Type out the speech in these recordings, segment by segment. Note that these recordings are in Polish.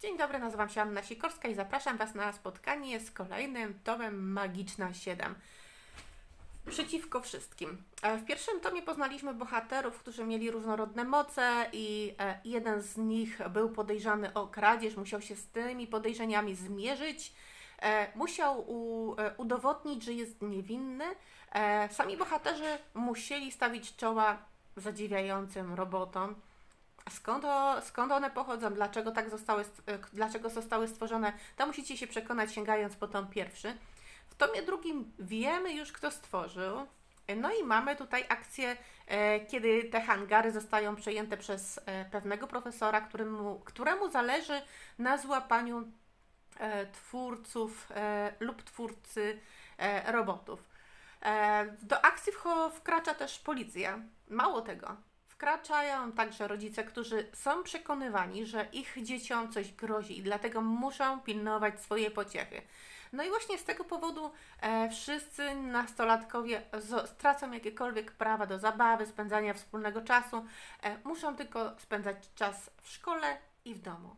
Dzień dobry, nazywam się Anna Sikorska i zapraszam Was na spotkanie z kolejnym tomem Magiczna 7. Przeciwko wszystkim. E, W pierwszym tomie poznaliśmy bohaterów, którzy mieli różnorodne moce i e, jeden z nich był podejrzany o kradzież, musiał się z tymi podejrzeniami zmierzyć, e, musiał udowodnić, że jest niewinny. Sami bohaterzy musieli stawić czoła zadziwiającym robotom. Skąd, o, skąd one pochodzą, dlaczego tak zostały, st- e, dlaczego zostały stworzone, to musicie się przekonać sięgając po tom pierwszy. W tomie drugim wiemy już, kto stworzył. No i mamy tutaj akcję, e, kiedy te hangary zostają przejęte przez e, pewnego profesora, któremu, któremu zależy na złapaniu twórców lub twórcy robotów. Do akcji wkracza też policja. Mało tego, wkraczają także rodzice, którzy są przekonywani, że ich dzieciom coś grozi i dlatego muszą pilnować swoje pociechy. No i właśnie z tego powodu e, wszyscy nastolatkowie zo- stracą jakiekolwiek prawa do zabawy, spędzania wspólnego czasu. E, muszą tylko spędzać czas w szkole i w domu.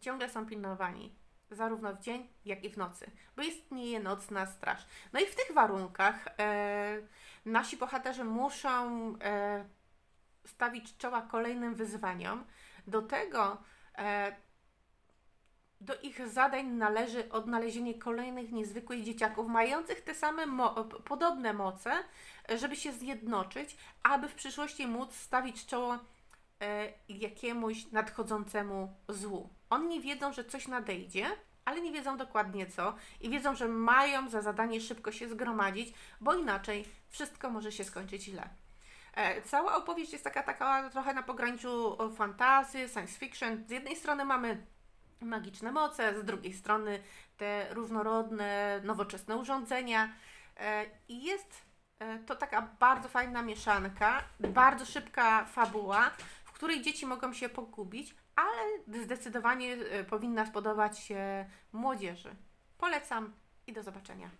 Ciągle są pilnowani, zarówno w dzień, jak i w nocy, bo istnieje nocna straż. No i w tych warunkach e, nasi bohaterzy muszą e, stawić czoła kolejnym wyzwaniom. Do tego e, do ich zadań należy odnalezienie kolejnych niezwykłych dzieciaków, mających te same mo- podobne moce, żeby się zjednoczyć, aby w przyszłości móc stawić czoło e, jakiemuś nadchodzącemu złu. Oni wiedzą, że coś nadejdzie, ale nie wiedzą dokładnie co i wiedzą, że mają za zadanie szybko się zgromadzić, bo inaczej wszystko może się skończyć źle. E, Cała opowieść jest taka, taka trochę na pograniczu fantasy, science fiction. Z jednej strony mamy magiczne moce, z drugiej strony te różnorodne, nowoczesne urządzenia. E, I jest e, to taka bardzo fajna mieszanka, bardzo szybka fabuła, w której dzieci mogą się pogubić, ale zdecydowanie powinna spodobać się młodzieży. Polecam i do zobaczenia.